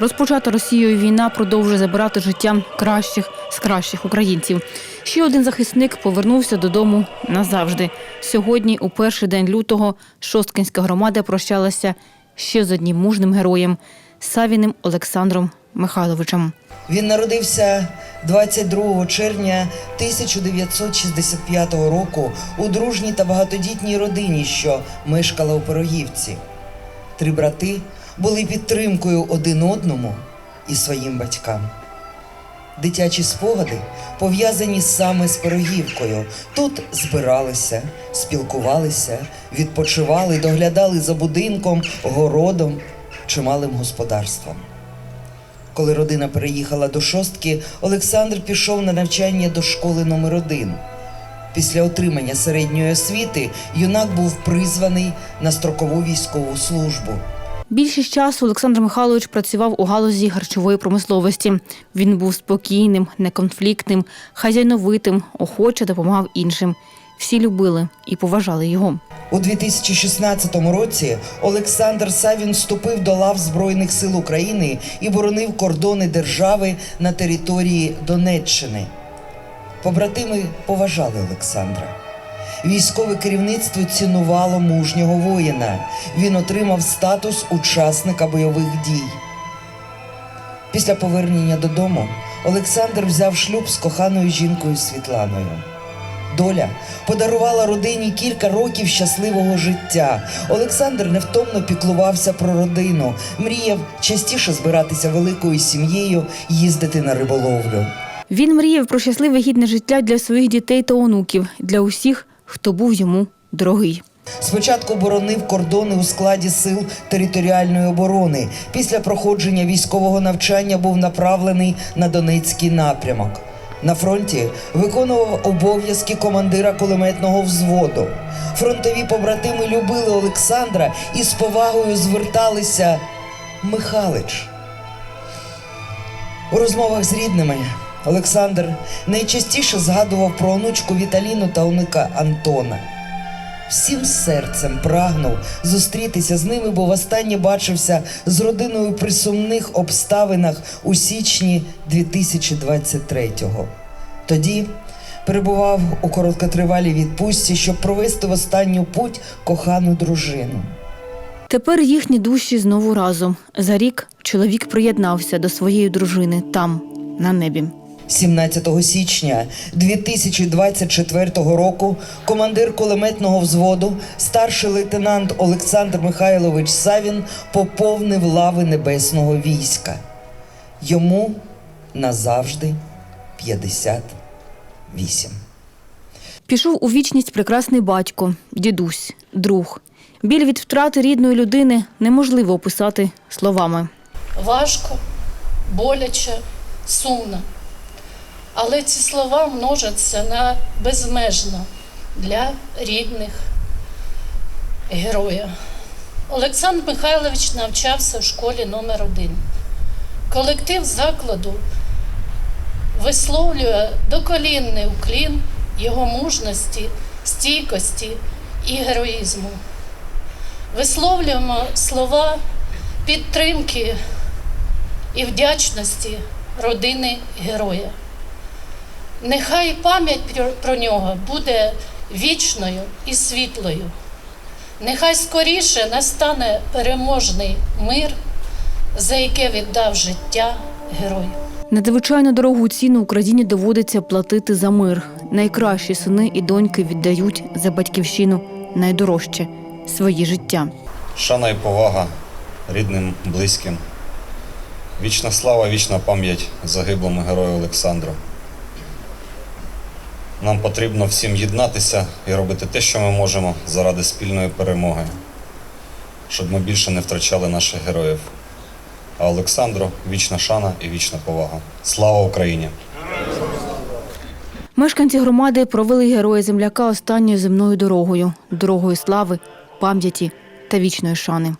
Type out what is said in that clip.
Розпочата Росією війна продовжує забирати життя кращих з кращих українців. Ще один захисник повернувся додому назавжди. Сьогодні, у перший день лютого, Шосткинська громада прощалася ще з одним мужним героєм Савіним Олександром Михайловичем. Він народився 22 червня 1965 року у дружній та багатодітній родині, що мешкала у Пирогівці. Три брати були підтримкою один одному і своїм батькам. Дитячі спогади пов'язані саме з Пирогівкою. Тут збиралися, спілкувалися, відпочивали, доглядали за будинком, городом, чималим господарством. Коли родина переїхала до шостки, Олександр пішов на навчання до школи номер 1 Після отримання середньої освіти юнак був призваний на строкову військову службу. Більшість часу Олександр Михайлович працював у галузі харчової промисловості. Він був спокійним, неконфліктним, хазяйновитим, охоче допомагав іншим. Всі любили і поважали його. У 2016 році Олександр Савін вступив до лав Збройних сил України і боронив кордони держави на території Донеччини. Побратими поважали Олександра. Військове керівництво цінувало мужнього воїна. Він отримав статус учасника бойових дій. Після повернення додому Олександр взяв шлюб з коханою жінкою Світланою. Доля подарувала родині кілька років щасливого життя. Олександр невтомно піклувався про родину, мріяв частіше збиратися великою сім'єю, їздити на риболовлю. Він мріяв про щасливе гідне життя для своїх дітей та онуків, для усіх, хто був йому дорогий. Спочатку боронив кордони у складі сил територіальної оборони. Після проходження військового навчання був направлений на Донецький напрямок. На фронті виконував обов'язки командира кулеметного взводу. Фронтові побратими любили Олександра і з повагою зверталися Михалич. У розмовах з рідними Олександр найчастіше згадував про онучку Віталіну та онука Антона. Всім серцем прагнув зустрітися з ними, бо востаннє бачився з родиною при сумних обставинах у січні 2023-го. Тоді перебував у короткотривалій відпустці, щоб провести в останню путь кохану дружину. Тепер їхні душі знову разом. За рік чоловік приєднався до своєї дружини там, на небі. 17 січня 2024 року командир кулеметного взводу, старший лейтенант Олександр Михайлович Савін поповнив лави небесного війська. Йому назавжди 58. Пішов у вічність прекрасний батько, дідусь, друг. Біль від втрати рідної людини неможливо описати словами. важко, боляче, сумно. Але ці слова множаться на безмежно для рідних героя. Олександр Михайлович навчався в школі номер 1 Колектив закладу висловлює доколінний уклін його мужності, стійкості і героїзму. Висловлюємо слова підтримки і вдячності родини героя. Нехай пам'ять про- нього буде вічною і світлою. Нехай скоріше настане переможний мир, за яке віддав життя герой. Надзвичайно дорогу ціну Україні доводиться платити за мир. Найкращі сини і доньки віддають за батьківщину найдорожче свої життя. Шана і повага рідним, близьким. Вічна слава, вічна пам'ять загиблому герою Олександру. Нам потрібно всім єднатися і робити те, що ми можемо заради спільної перемоги, щоб ми більше не втрачали наших героїв. А Олександру вічна шана і вічна повага. Слава Україні! Мешканці громади провели героя земляка останньою земною дорогою дорогою слави, пам'яті та вічної шани.